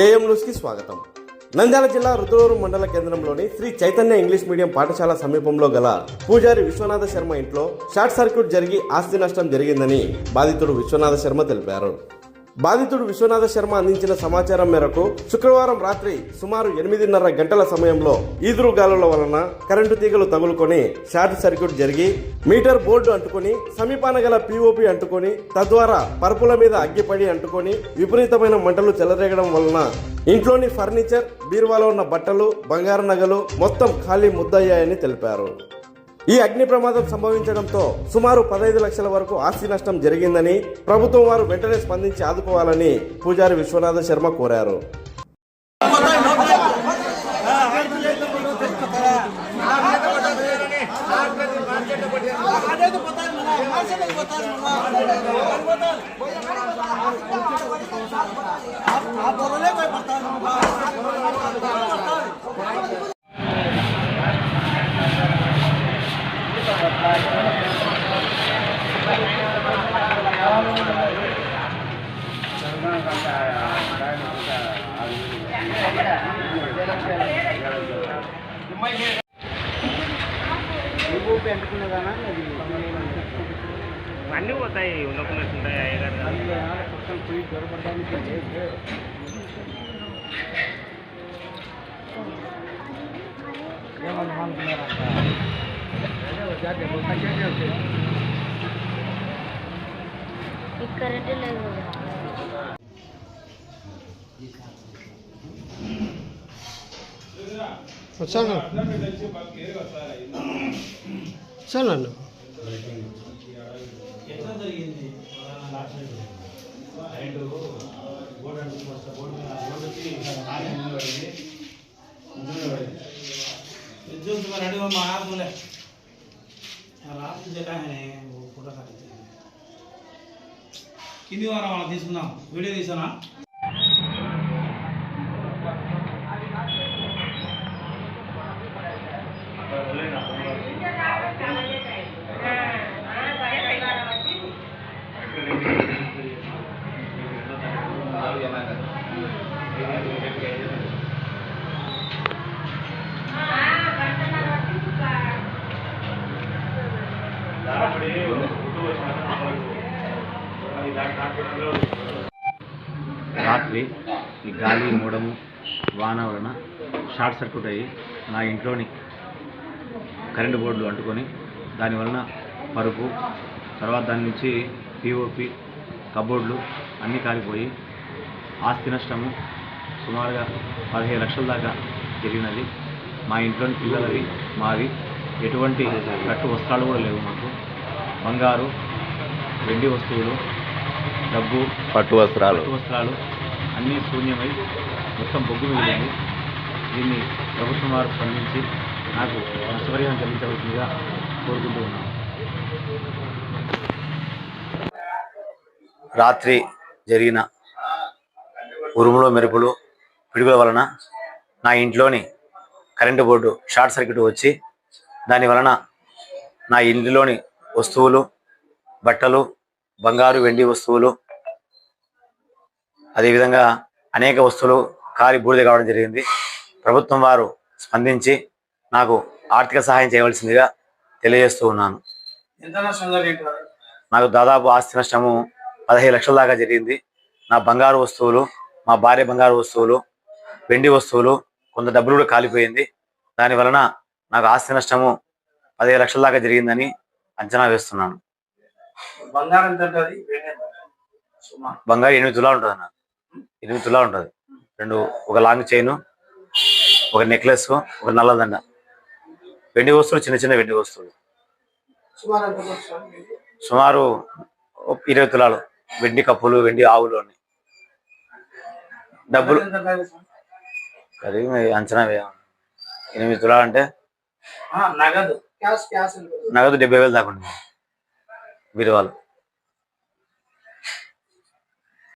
AM న్యూస్కి స్వాగతం. నంద్యాల జిల్లా రుద్రూరు మండల కేంద్రంలోని శ్రీ చైతన్య ఇంగ్లీష్ మీడియం పాఠశాల సమీపంలో గల పూజారి విశ్వనాథ శర్మ ఇంట్లో షార్ట్ సర్క్యూట్ జరిగి ఆస్తి నష్టం జరిగిందని బాధితుడు విశ్వనాథ శర్మ తెలిపారు. బాధితుడు విశ్వనాథ శర్మ అందించిన సమాచారం మేరకు శుక్రవారం రాత్రి సుమారు ఎనిమిదిన్నర గంటల సమయంలో ఈదురు గాలుల వలన కరెంటు తీగలు తగులుకొని షార్ట్ సర్క్యూట్ జరిగి మీటర్ బోర్డు అంటుకొని సమీపాన గల పీఓపీ అంటుకొని తద్వారా పరుపుల మీద అగ్గిపడి అంటుకొని విపరీతమైన మంటలు చెలరేగడం వలన ఇంట్లోని ఫర్నిచర్ బీరువాలో ఉన్న బట్టలు బంగారు నగలు మొత్తం ఖాళీ ముద్దయ్యాయని తెలిపారు. ఈ అగ్ని ప్రమాదం సంభవించడంతో సుమారు పదహైదు లక్షల వరకు ఆస్తి నష్టం జరిగిందని ప్రభుత్వం వారు వెంటనే స్పందించి ఆదుకోవాలని పూజారి విశ్వనాథ శర్మ కోరారు. అన్నీ పోతాయి ఉండకున్నట్టుంటాయి అయ్యగారు ఈ కరెంట్ లేదు వచ్చాను వచ్చాను विद्युत में रेडी में मार बोले రాత్రి జగన్ ఫోటో కట్టించాను కింది వారం వాళ్ళని తీసుకుందాం వీడియో తీసానా రాత్రి ఈ గాలి మూడము వాన వలన షార్ట్ సర్క్యూట్ అయ్యి నా ఇంట్లోని కరెంటు బోర్డులు అంటుకొని దాని వలన పరుపు తర్వాత దాని నుంచి పిఓపి కబోర్డులు అన్నీ కాలిపోయి ఆస్తి నష్టము సుమారుగా పదిహేను లక్షల దాకా జరిగినది. మా ఇంట్లోని పిల్లలవి మావి ఎటువంటి కట్టు వస్త్రాలు కూడా లేవు మాకు. బంగారు వెండి వస్తువులు డబ్బు పట్టు వస్త్రాలు. పట్టు వస్త్రాలు అన్నీ శూన్యమై మొత్తం బొగ్గు మిగిలింది. దీన్ని ప్రభుత్వం వారు స్పందించి నాకు నష్టపరిహారం చెల్లించవలసిందిగా కోరుకుంటూ ఉన్నాను. రాత్రి జరిగిన ఉరుములు మెరుపులు పిడుగుల వలన నా ఇంట్లోని కరెంటు బోర్డు షార్ట్ సర్క్యూట్ వచ్చి దాని వలన నా ఇంటిలోని వస్తువులు బట్టలు బంగారు వెండి వస్తువులు. అదేవిధంగా అనేక వస్తువులు కాలి బూడిద కావడం జరిగింది. ప్రభుత్వం వారు స్పందించి నాకు ఆర్థిక సహాయం చేయవలసిందిగా తెలియజేస్తూ ఉన్నాను. నాకు దాదాపు ఆస్తి నష్టము పదహైదు లక్షల దాకా జరిగింది. నా బంగారు వస్తువులు మా భార్య బంగారు వస్తువులు వెండి వస్తువులు కొంత డబ్బులు కూడా కాలిపోయింది. దాని వలన నాకు ఆస్తి నష్టము పదిహేను లక్షల దాకా జరిగిందని అంచనా వేస్తున్నాను. బంగారం ఉంటుంది? బంగారు ఎనిమిది తులాలు ఉంటుంది అన్న. ఎనిమిది తులాలు ఉంటుంది. రెండు ఒక లాంగ్ చైన్ ఒక నెక్లెస్ ఒక నల్లదండ. వెండి వస్తువులు చిన్న చిన్న వెండి వస్తువులు. సుమారు ఇరవై తులాలు. వెండి కప్పులు వెండి ఆవులు అన్ని. డబ్బులు ఉంటుంది? అది అంచనా వేయాలి ఎనిమిది తులాలు అంటే? నగదు. డెబ్బై వేలు దాకా ఉంది బీరువాలు